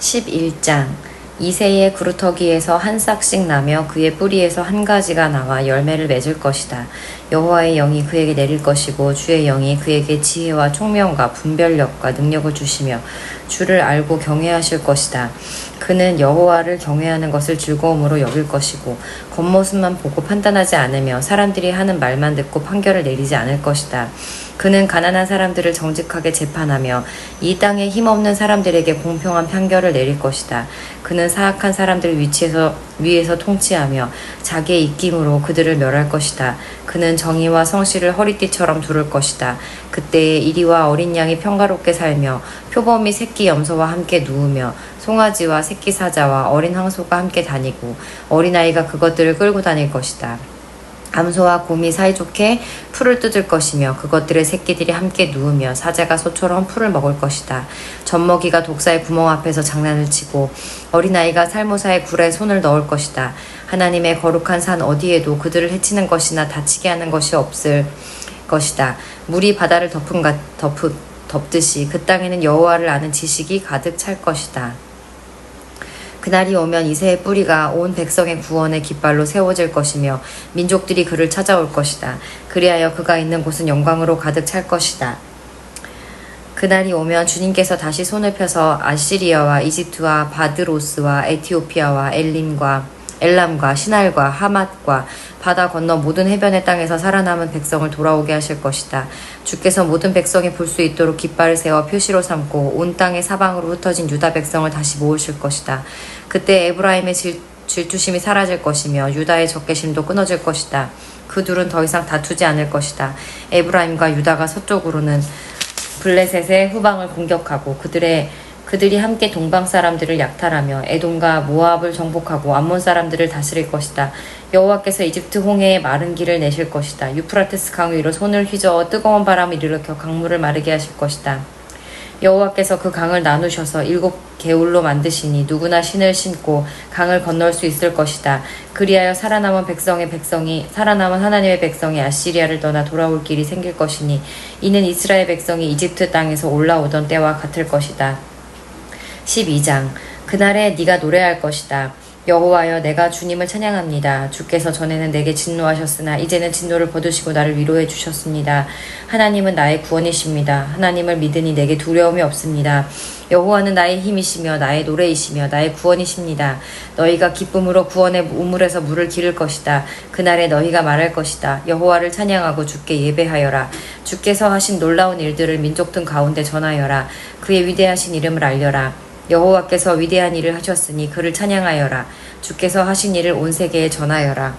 11장 이새의 구루터기에서 한 싹씩 나며 그의 뿌리에서 한 가지가 나와 열매를 맺을 것이다. 여호와의 영이 그에게 내릴 것이고 주의 영이 그에게 지혜와 총명과 분별력과 능력을 주시며 주를 알고 경외하실 것이다. 그는 여호와를 경외하는 것을 즐거움으로 여길 것이고 겉모습만 보고 판단하지 않으며 사람들이 하는 말만 듣고 판결을 내리지 않을 것이다. 그는 가난한 사람들을 정직하게 재판하며 이 땅에 힘없는 사람들에게 공평한 판결을 내릴 것이다. 그는 사악한 사람들 위치에서 위에서 통치하며 자기의 입김으로 그들을 멸할 것이다. 그는 정의와 성실을 허리띠처럼 두를 것이다. 그때에 이리와 어린 양이 평화롭게 살며 표범이 새끼 염소와 함께 누우며 송아지와 새끼 사자와 어린 황소가 함께 다니고 어린아이가 그것들을 끌고 다닐 것이다. 암소와 곰이 사이좋게 풀을 뜯을 것이며 그것들의 새끼들이 함께 누우며 사자가 소처럼 풀을 먹을 것이다. 젖먹이가 독사의 구멍 앞에서 장난을 치고 어린아이가 살모사의 굴에 손을 넣을 것이다. 하나님의 거룩한 산 어디에도 그들을 해치는 것이나 다치게 하는 것이 없을 것이다. 물이 바다를 덮은 가, 덮, 덮듯이 그 땅에는 여호와를 아는 지식이 가득 찰 것이다. 그날이 오면 이새의 뿌리가 온 백성의 구원의 깃발로 세워질 것이며 민족들이 그를 찾아올 것이다. 그리하여 그가 있는 곳은 영광으로 가득 찰 것이다. 그날이 오면 주님께서 다시 손을 펴서 아시리아와 이집트와 바드로스와 에티오피아와 엘림과 엘람과 시날과 하맛과 바다 건너 모든 해변의 땅에서 살아남은 백성을 돌아오게 하실 것이다. 주께서 모든 백성이 볼 수 있도록 깃발을 세워 표시로 삼고 온 땅의 사방으로 흩어진 유다 백성을 다시 모으실 것이다. 그때 에브라임의 질, 질투심이 사라질 것이며 유다의 적개심도 끊어질 것이다. 그 둘은 더 이상 다투지 않을 것이다. 에브라임과 유다가 서쪽으로는 블레셋의 후방을 공격하고 그들의 그들이 함께 동방 사람들을 약탈하며 에돔과 모압을 정복하고 암몬 사람들을 다스릴 것이다. 여호와께서 이집트 홍해에 마른 길을 내실 것이다. 유프라테스 강 위로 손을 휘저어 뜨거운 바람을 일으켜 강물을 마르게 하실 것이다. 여호와께서 그 강을 나누셔서 일곱 개울로 만드시니 누구나 신을 신고 강을 건널 수 있을 것이다. 그리하여 살아남은 백성의 백성이 살아남은 하나님의 백성이 아시리아를 떠나 돌아올 길이 생길 것이니 이는 이스라엘 백성이 이집트 땅에서 올라오던 때와 같을 것이다. 12장 그날에 네가 노래할 것이다. 여호와여 내가 주님을 찬양합니다. 주께서 전에는 내게 진노하셨으나 이제는 진노를 거두시고 나를 위로해 주셨습니다. 하나님은 나의 구원이십니다. 하나님을 믿으니 내게 두려움이 없습니다. 여호와는 나의 힘이시며 나의 노래이시며 나의 구원이십니다. 너희가 기쁨으로 구원의 우물에서 물을 기를 것이다. 그날에 너희가 말할 것이다. 여호와를 찬양하고 주께 예배하여라. 주께서 하신 놀라운 일들을 민족들 가운데 전하여라. 그의 위대하신 이름을 알려라. 여호와께서 위대한 일을 하셨으니 그를 찬양하여라. 주께서 하신 일을 온 세계에 전하여라.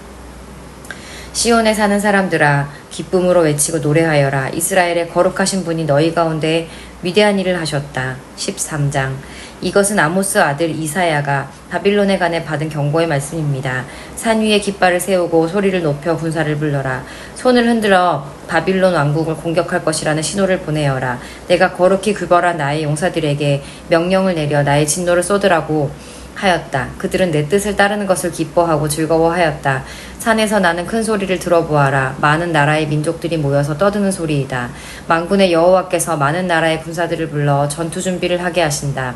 시온에 사는 사람들아 기쁨으로 외치고 노래하여라. 이스라엘의 거룩하신 분이 너희 가운데 위대한 일을 하셨다. 13장 이것은 아모스 아들 이사야가 바빌론에 관해 받은 경고의 말씀입니다. 산 위에 깃발을 세우고 소리를 높여 군사를 불러라. 손을 흔들어 바빌론 왕국을 공격할 것이라는 신호를 보내어라. 내가 거룩히 규벌한 나의 용사들에게 명령을 내려 나의 진노를 쏟으라고 하였다. 그들은 내 뜻을 따르는 것을 기뻐하고 즐거워하였다. 산에서 나는 큰 소리를 들어보아라. 많은 나라의 민족들이 모여서 떠드는 소리이다. 망군의 여호와께서 많은 나라의 군사들을 불러 전투 준비를 하게 하신다.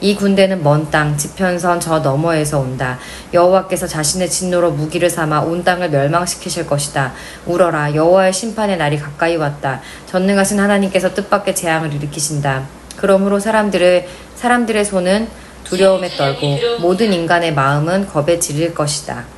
이 군대는 먼 땅, 지편선 저 너머에서 온다. 여호와께서 자신의 진노로 무기를 삼아 온 땅을 멸망시키실 것이다. 울어라. 여호와의 심판의 날이 가까이 왔다. 전능하신 하나님께서 뜻밖의 재앙을 일으키신다. 그러므로 사람들의 사람들의 손은 두려움에 떨고 모든 인간의 마음은 겁에 질릴 것이다.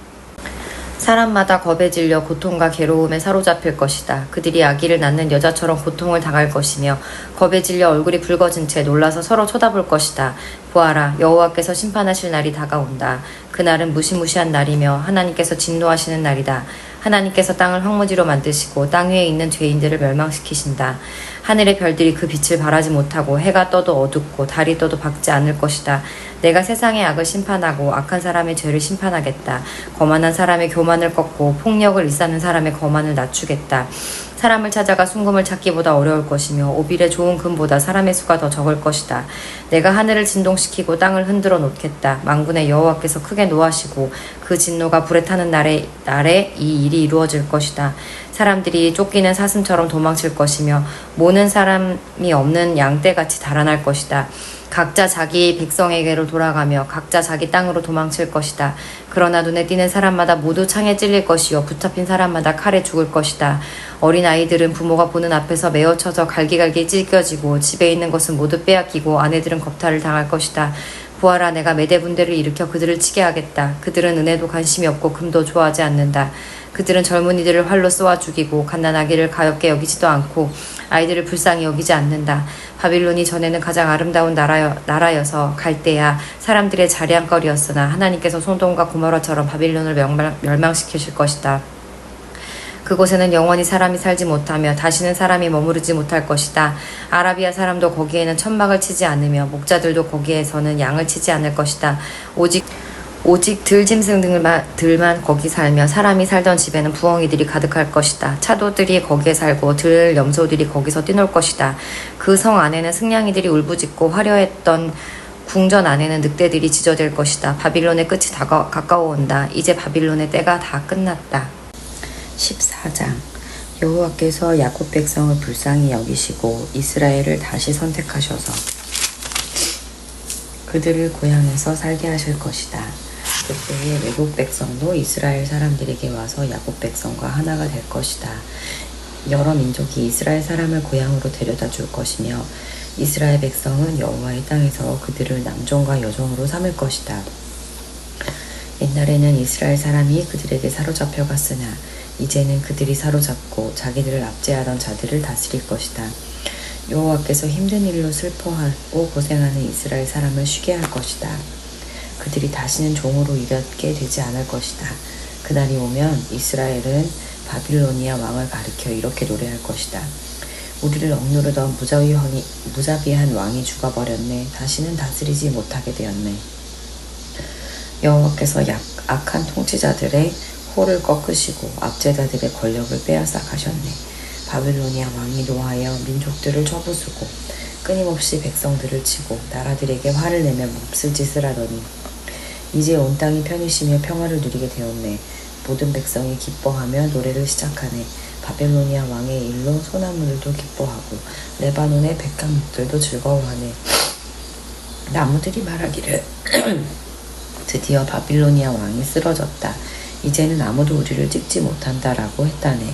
사람마다 겁에 질려 고통과 괴로움에 사로잡힐 것이다. 그들이 아기를 낳는 여자처럼 고통을 당할 것이며 겁에 질려 얼굴이 붉어진 채 놀라서 서로 쳐다볼 것이다. 보아라, 여호와께서 심판하실 날이 다가온다. 그날은 무시무시한 날이며 하나님께서 진노하시는 날이다. 하나님께서 땅을 황무지로 만드시고 땅 위에 있는 죄인들을 멸망시키신다. 하늘의 별들이 그 빛을 발하지 못하고 해가 떠도 어둡고 달이 떠도 밝지 않을 것이다. 내가 세상의 악을 심판하고 악한 사람의 죄를 심판하겠다. 거만한 사람의 교만을 꺾고 폭력을 일삼는 사람의 거만을 낮추겠다. 사람을 찾아가 순금을 찾기보다 어려울 것이며 오빌의 좋은 금보다 사람의 수가 더 적을 것이다. 내가 하늘을 진동시키고 땅을 흔들어 놓겠다. 망군의 여호와께서 크게 노하시고 그 진노가 불에 타는 날에 날에 이 일이 이루어질 것이다. 사람들이 쫓기는 사슴처럼 도망칠 것이며 모는 사람이 없는 양떼같이 달아날 것이다. 각자 자기 백성에게로 돌아가며 각자 자기 땅으로 도망칠 것이다. 그러나 눈에 띄는 사람마다 모두 창에 찔릴 것이요 붙잡힌 사람마다 칼에 죽을 것이다. 어린 아이들은 부모가 보는 앞에서 메어쳐서 갈기갈기 찢겨지고 집에 있는 것은 모두 빼앗기고 아내들은 겁탈을 당할 것이다. 보아라 내가 메대분대를 일으켜 그들을 치게 하겠다. 그들은 은혜도 관심이 없고 금도 좋아하지 않는다. 그들은 젊은이들을 활로 쏘아 죽이고 갓난아기를 가엽게 여기지도 않고 아이들을 불쌍히 여기지 않는다. 바빌론이 전에는 가장 아름다운 나라여, 나라여서 갈대야 사람들의 자리한거리였으나 하나님께서 소돔과 고모라처럼 바빌론을 멸망, 멸망시키실 것이다. 그곳에는 영원히 사람이 살지 못하며 다시는 사람이 머무르지 못할 것이다. 아라비아 사람도 거기에는 천막을 치지 않으며 목자들도 거기에서는 양을 치지 않을 것이다. 오직 오직 들짐승들만 들만 거기 살며 사람이 살던 집에는 부엉이들이 가득할 것이다. 차도들이 거기에 살고 들 염소들이 거기서 뛰놀 것이다. 그 성 안에는 승냥이들이 울부짖고 화려했던 궁전 안에는 늑대들이 지저댈 것이다. 바빌론의 끝이 다가, 가까워온다. 이제 바빌론의 때가 다 끝났다. 14장 여호와께서 야곱 백성을 불쌍히 여기시고 이스라엘을 다시 선택하셔서 그들을 고향에서 살게 하실 것이다. 그때의 외국 백성도 이스라엘 사람들에게 와서 야곱 백성과 하나가 될 것이다. 여러 민족이 이스라엘 사람을 고향으로 데려다 줄 것이며 이스라엘 백성은 여호와의 땅에서 그들을 남종과 여종으로 삼을 것이다. 옛날에는 이스라엘 사람이 그들에게 사로잡혀 갔으나 이제는 그들이 사로잡고 자기들을 압제하던 자들을 다스릴 것이다. 여호와께서 힘든 일로 슬퍼하고 고생하는 이스라엘 사람을 쉬게 할 것이다. 그들이 다시는 종으로 일하게 되지 않을 것이다. 그날이 오면 이스라엘은 바빌로니아 왕을 가리켜 이렇게 노래할 것이다. 우리를 억누르던 무자비한, 무자비한 왕이 죽어버렸네. 다시는 다스리지 못하게 되었네. 여호와께서 약, 악한 통치자들의 호를 꺾으시고 압제자들의 권력을 빼앗아 가셨네. 바빌로니아 왕이 노하여 민족들을 쳐부수고 끊임없이 백성들을 치고 나라들에게 화를 내며 몹쓸 짓을 하더니 이제 온 땅이 편히 쉬며 평화를 누리게 되었네. 모든 백성이 기뻐하며 노래를 시작하네. 바벨로니아 왕의 일로 소나무들도 기뻐하고 레바논의 백합목들도 즐거워하네. 나무들이 말하기를 드디어 바빌로니아 왕이 쓰러졌다. 이제는 아무도 우리를 찍지 못한다라고 했다네.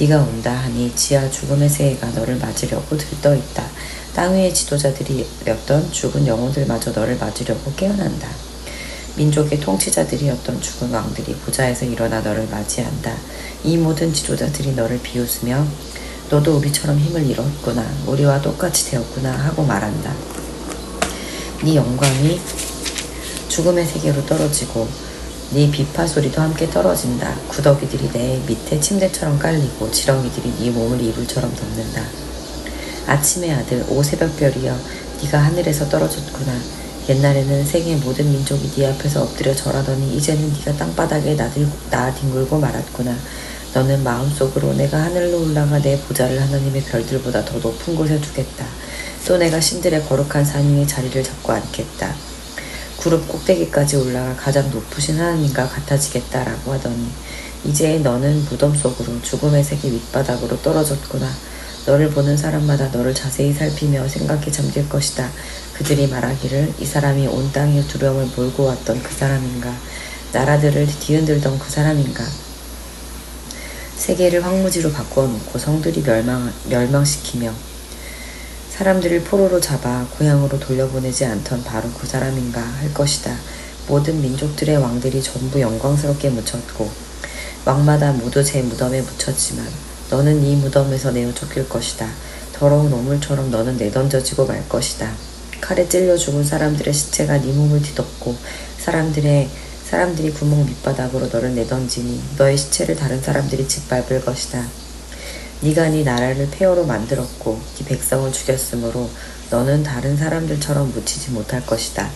네가 온다 하니 지하 죽음의 새해가 너를 맞으려고 들떠 있다. 땅 위의 지도자들이었던 죽은 영혼들마저 너를 맞으려고 깨어난다. 민족의 통치자들이었던 죽은 왕들이 보좌에서 일어나 너를 맞이한다. 이 모든 지도자들이 너를 비웃으며 너도 우리처럼 힘을 잃었구나. 우리와 똑같이 되었구나 하고 말한다. 네 영광이 죽음의 세계로 떨어지고 네 비파 소리도 함께 떨어진다. 구더기들이 내 밑에 침대처럼 깔리고 지렁이들이 네 몸을 이불처럼 덮는다. 아침의 아들 오 새벽별이여 네가 하늘에서 떨어졌구나. 옛날에는 생의 모든 민족이 네 앞에서 엎드려 절하더니 이제는 네가 땅바닥에 나들, 나뒹굴고 말았구나. 너는 마음속으로 내가 하늘로 올라가 내 보좌를 하나님의 별들보다 더 높은 곳에 두겠다. 또 내가 신들의 거룩한 산 위에 자리를 잡고 앉겠다. 구름 꼭대기까지 올라가 가장 높으신 하나님과 같아지겠다라고 하더니 이제 너는 무덤 속으로 죽음의 세계 밑바닥으로 떨어졌구나. 너를 보는 사람마다 너를 자세히 살피며 생각에 잠길 것이다. 그들이 말하기를 이 사람이 온 땅에 두려움을 몰고 왔던 그 사람인가? 나라들을 뒤흔들던 그 사람인가? 세계를 황무지로 바꾸어 놓고 성들이 멸망, 멸망시키며 사람들을 포로로 잡아 고향으로 돌려보내지 않던 바로 그 사람인가 할 것이다. 모든 민족들의 왕들이 전부 영광스럽게 묻혔고 왕마다 모두 제 무덤에 묻혔지만 너는 이 무덤에서 내어 쫓길 것이다. 더러운 오물처럼 너는 내던져지고 말 것이다. 칼에 찔려 죽은 사람들의 시체가 네 몸을 뒤덮고 사람들의 사람들이 구멍 밑바닥으로 너를 내던지니 너의 시체를 다른 사람들이 짓밟을 것이다. 네가 네 나라를 폐허로 만들었고 네 백성을 죽였으므로 너는 다른 사람들처럼 묻히지 못할 것이다.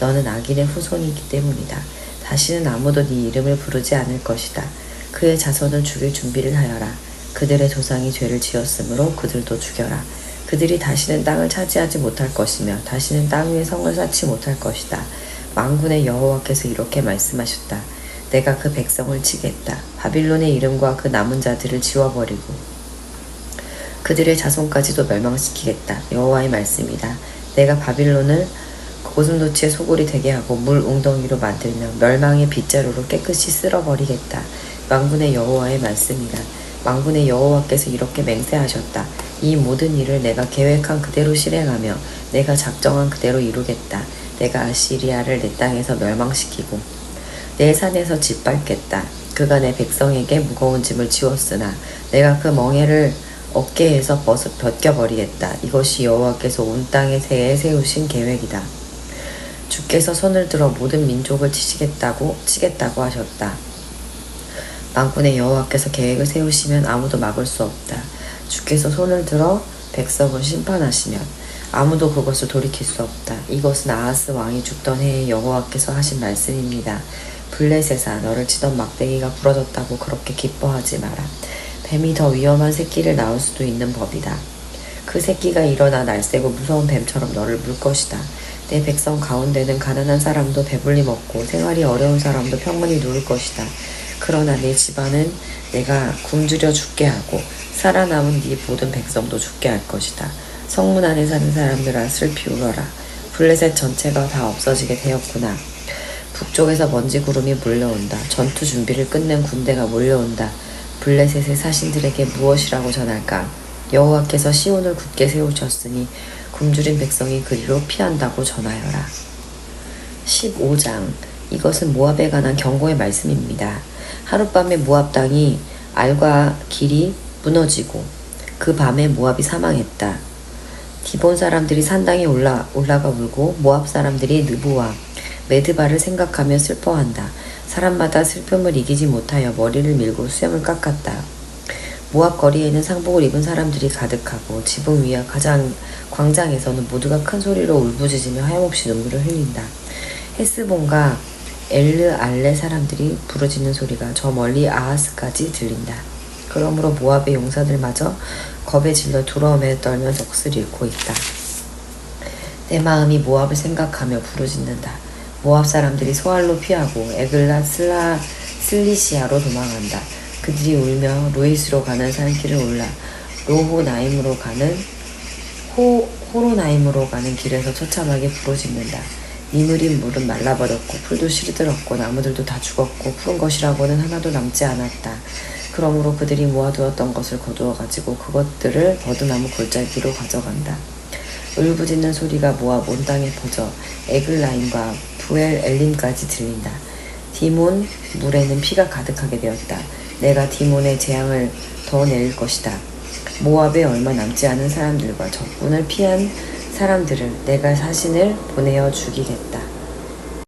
너는 악인의 후손이기 때문이다. 다시는 아무도 네 이름을 부르지 않을 것이다. 그의 자손을 죽일 준비를 하여라. 그들의 조상이 죄를 지었으므로 그들도 죽여라. 그들이 다시는 땅을 차지하지 못할 것이며 다시는 땅 위에 성을 쌓지 못할 것이다. 망군의 여호와께서 이렇게 말씀하셨다. 내가 그 백성을 치겠다. 바빌론의 이름과 그 남은 자들을 지워버리고 그들의 자손까지도 멸망시키겠다. 여호와의 말씀이다. 내가 바빌론을 고슴도치의 소굴이 되게 하고 물 웅덩이로 만들며 멸망의 빗자루로 깨끗이 쓸어버리겠다. 망군의 여호와의 말씀이다. 망군의 여호와께서 이렇게 맹세하셨다. 이 모든 일을 내가 계획한 그대로 실행하며 내가 작정한 그대로 이루겠다. 내가 아시리아를 내 땅에서 멸망시키고 내 산에서 짓밟겠다. 그가 내 백성에게 무거운 짐을 지웠으나 내가 그 멍에를 어깨에서 벗어 벗겨버리겠다. 이것이 여호와께서 온 땅에 새에 세우신 계획이다. 주께서 손을 들어 모든 민족을 치시겠다고 치겠다고 하셨다. 망군의 여호와께서 계획을 세우시면 아무도 막을 수 없다. 주께서 손을 들어 백성을 심판하시면 아무도 그것을 돌이킬 수 없다. 이것은 아하스 왕이 죽던 해에 여호와께서 하신 말씀입니다. 블레셋아 너를 치던 막대기가 부러졌다고 그렇게 기뻐하지 마라. 뱀이 더 위험한 새끼를 낳을 수도 있는 법이다. 그 새끼가 일어나 날쌔고 무서운 뱀처럼 너를 물 것이다. 내 백성 가운데는 가난한 사람도 배불리 먹고 생활이 어려운 사람도 평온히 누울 것이다. 그러나 내 집안은 내가 굶주려 죽게 하고 살아남은 네 모든 백성도 죽게 할 것이다. 성문 안에 사는 사람들아 슬피 울어라. 블레셋 전체가 다 없어지게 되었구나. 북쪽에서 먼지 구름이 몰려온다. 전투 준비를 끝낸 군대가 몰려온다. 블레셋의 사신들에게 무엇이라고 전할까? 여호와께서 시온을 굳게 세우셨으니 굶주린 백성이 그리로 피한다고 전하여라. 15장 이것은 모압에 관한 경고의 말씀입니다. 하룻밤에 모압 땅이 알과 길이 무너지고 그 밤에 모압이 사망했다. 기본 사람들이 산당에 올라 올라가 울고 모압 사람들이 느부와 메드바를 생각하며 슬퍼한다. 사람마다 슬픔을 이기지 못하여 머리를 밀고 수염을 깎았다. 모압 거리에는 상복을 입은 사람들이 가득하고 지붕 위와 가장 광장에서는 모두가 큰 소리로 울부짖으며 하염없이 눈물을 흘린다. 헤스본과 엘르 알레 사람들이 부르짖는 소리가 저 멀리 아하스까지 들린다. 그러므로 모압의 용사들마저 겁에 질려 두려움에 떨면서 넋을 잃고 있다. 내 마음이 모압을 생각하며 부르짖는다. 모압 사람들이 소알로 피하고 에글라 슬라 슬리시아로 도망한다. 그들이 울며 루이스로 가는 산길을 올라 로호나임으로 가는 호, 호로나임으로 가는 길에서 처참하게 부르짖는다. 이누린 물은 말라버렸고 풀도 시들었고 나무들도 다 죽었고 푸른 것이라고는 하나도 남지 않았다. 그러므로 그들이 모아두었던 것을 거두어 가지고 그것들을 버드나무 골짜기로 가져간다. 울부짖는 소리가 모압 온 땅에 퍼져 에글라임과 부엘 엘림까지 들린다. 디몬 물에는 피가 가득하게 되었다. 내가 디몬의 재앙을 더 내릴 것이다. 모압에 얼마 남지 않은 사람들과 적군을 피한 사람들을 내가 사신을 보내어 죽이겠다.